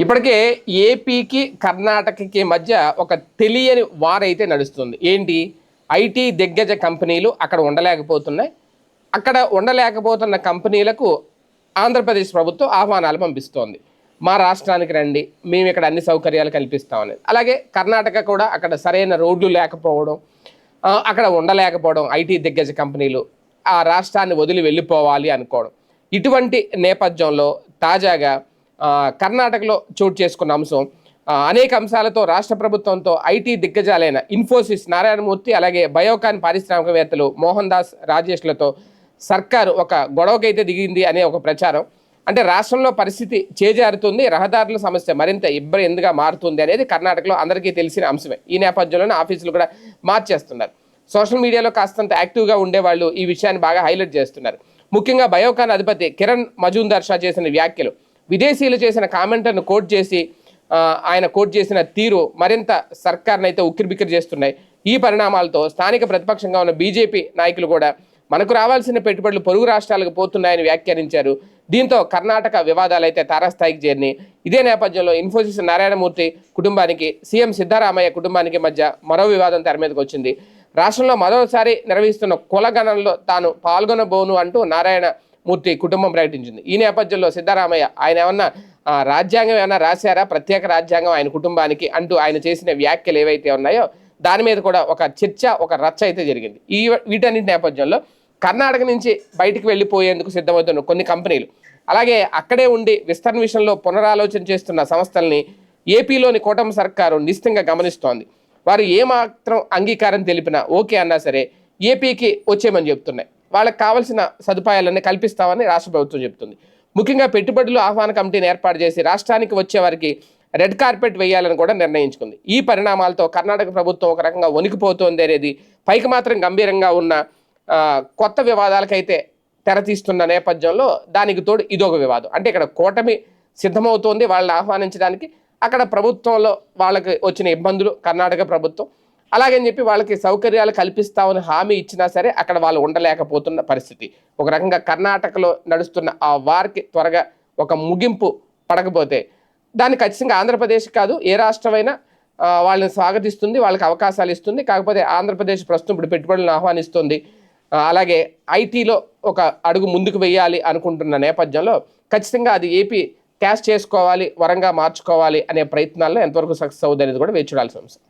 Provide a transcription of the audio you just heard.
ఇప్పటికే ఏపీకి కర్ణాటకకి మధ్య ఒక తెలియని వారైతే నడుస్తుంది. ఏంటి? ఐటీ దిగ్గజ కంపెనీలు అక్కడ ఉండలేకపోతున్నాయి. అక్కడ ఉండలేకపోతున్న కంపెనీలకు ఆంధ్రప్రదేశ్ ప్రభుత్వం ఆహ్వానాలు పంపిస్తోంది. మా రాష్ట్రానికి రండి మేము ఇక్కడ అన్ని సౌకర్యాలు కల్పిస్తామని. అలాగే కర్ణాటక కూడా అక్కడ సరైన రోడ్లు లేకపోవడం అక్కడ ఉండలేకపోవడం ఐటీ దిగ్గజ కంపెనీలు ఆ రాష్ట్రాన్ని వదిలి వెళ్ళిపోవాలి అనుకోవడం. ఇటువంటి నేపథ్యంలో తాజాగా కర్ణాటకలో చోటు చేసుకున్న అంశం. అనేక అంశాలతో రాష్ట్ర ప్రభుత్వంతో ఐటీ దిగ్గజాలైన ఇన్ఫోసిస్ నారాయణమూర్తి అలాగే బయోకాన్ పారిశ్రామికవేత్తలు మోహన్ దాస్ రాజేష్లతో సర్కారు ఒక గొడవకైతే దిగింది అనే ఒక ప్రచారం. అంటే రాష్ట్రంలో పరిస్థితి చేజారుతుంది రహదారుల సమస్య మరింత ఇబ్బందిగా మారుతుంది అనేది కర్ణాటకలో అందరికీ తెలిసిన అంశమే. ఈ నేపథ్యంలోనే ఆఫీసులు కూడా మార్చేస్తున్నారు. సోషల్ మీడియాలో కాస్తంత యాక్టివ్గా ఉండేవాళ్ళు ఈ విషయాన్ని బాగా హైలైట్ చేస్తున్నారు. ముఖ్యంగా బయోకాన్ అధిపతి కిరణ్ మజుందర్ షా చేసిన వ్యాఖ్యలు విదేశీయులు చేసిన కామెంట్లను కోట్ చేసి ఆయన కోట్ చేసిన తీరు మరింత సర్కార్ని అయితే ఉక్కిరిబిక్కిరి చేస్తున్నాయి. ఈ పరిణామాలతో స్థానిక ప్రతిపక్షంగా ఉన్న బీజేపీ నాయకులు కూడా మనకు రావాల్సిన పెట్టుబడులు పొరుగు రాష్ట్రాలకు పోతున్నాయని వ్యాఖ్యానించారు. దీంతో కర్ణాటక వివాదాలు అయితే తారాస్థాయికి చేరినాయి. ఇదే నేపథ్యంలో ఇన్ఫోసిస్ నారాయణమూర్తి కుటుంబానికి సీఎం సిద్ధరామయ్య కుటుంబానికి మధ్య మరో వివాదం తెర మీదకి వచ్చింది. రాష్ట్రంలో మరోసారి నిర్వహిస్తున్న కులగణంలో తాను పాల్గొనబోను అంటూ నారాయణ మూర్తి కుటుంబం ప్రకటించింది. ఈ నేపథ్యంలో సిద్ధరామయ్య ఆయన ఏమన్నా ఆ, రాజ్యాంగం ఏమైనా రాశారా? ప్రత్యేక రాజ్యాంగం ఆయన కుటుంబానికి అంటూ ఆయన చేసిన వ్యాఖ్యలు ఏవైతే ఉన్నాయో దాని మీద కూడా ఒక చర్చ ఒక రచ్చ అయితే జరిగింది. ఈ వీటన్నిటి నేపథ్యంలో కర్ణాటక నుంచి బయటికి వెళ్ళిపోయేందుకు సిద్ధమవుతున్న కొన్ని కంపెనీలు అలాగే అక్కడే ఉండి విస్తరణ విషయంలో పునరాలోచన చేస్తున్న సంస్థల్ని ఏపీలోని కూటమి సర్కారు నిశ్చితంగా గమనిస్తోంది. వారు ఏమాత్రం అంగీకారం తెలిపినా ఓకే అన్నా సరే ఏపీకి వచ్చేయమని చెప్తున్నాయి. వాళ్ళకి కావాల్సిన సదుపాయాలన్నీ కల్పిస్తామని రాష్ట్ర ప్రభుత్వం చెబుతుంది. ముఖ్యంగా పెట్టుబడులు ఆహ్వాన కమిటీని ఏర్పాటు చేసి రాష్ట్రానికి వచ్చే వారికి రెడ్ కార్పెట్ వేయాలని కూడా నిర్ణయించుకుంది. ఈ పరిణామాలతో కర్ణాటక ప్రభుత్వం ఒక రకంగా వణికిపోతోంది అనేది పైకి మాత్రం గంభీరంగా ఉన్న కొత్త వివాదాలకైతే తెరతీస్తున్న నేపథ్యంలో దానికి తోడు ఇదొక వివాదం. అంటే ఇక్కడ కూటమి సిద్ధమవుతోంది వాళ్ళని ఆహ్వానించడానికి. అక్కడ ప్రభుత్వంలో వాళ్ళకి వచ్చిన ఇబ్బందులు కర్ణాటక ప్రభుత్వం అలాగని చెప్పి వాళ్ళకి సౌకర్యాలు కల్పిస్తామని హామీ ఇచ్చినా సరే అక్కడ వాళ్ళు ఉండలేకపోతున్న పరిస్థితి. ఒక రకంగా కర్ణాటకలో నడుస్తున్న ఆ వార్కి త్వరగా ఒక ముగింపు పడకపోతే దాన్ని ఖచ్చితంగా ఆంధ్రప్రదేశ్ కాదు ఏ రాష్ట్రమైనా వాళ్ళని స్వాగతిస్తుంది వాళ్ళకి అవకాశాలు ఇస్తుంది. కాకపోతే ఆంధ్రప్రదేశ్ ప్రస్తుతం ఇప్పుడు పెట్టుబడులను ఆహ్వానిస్తుంది. అలాగే ఐటీలో ఒక అడుగు ముందుకు వెయ్యాలి అనుకుంటున్న నేపథ్యంలో ఖచ్చితంగా అది ఏపీ క్యాష్ చేసుకోవాలి వరంగా మార్చుకోవాలి అనే ప్రయత్నాల్లో ఎంతవరకు సక్సెస్ అవుతుంది అనేది కూడా వేచి చూడాల్సిన అంశం.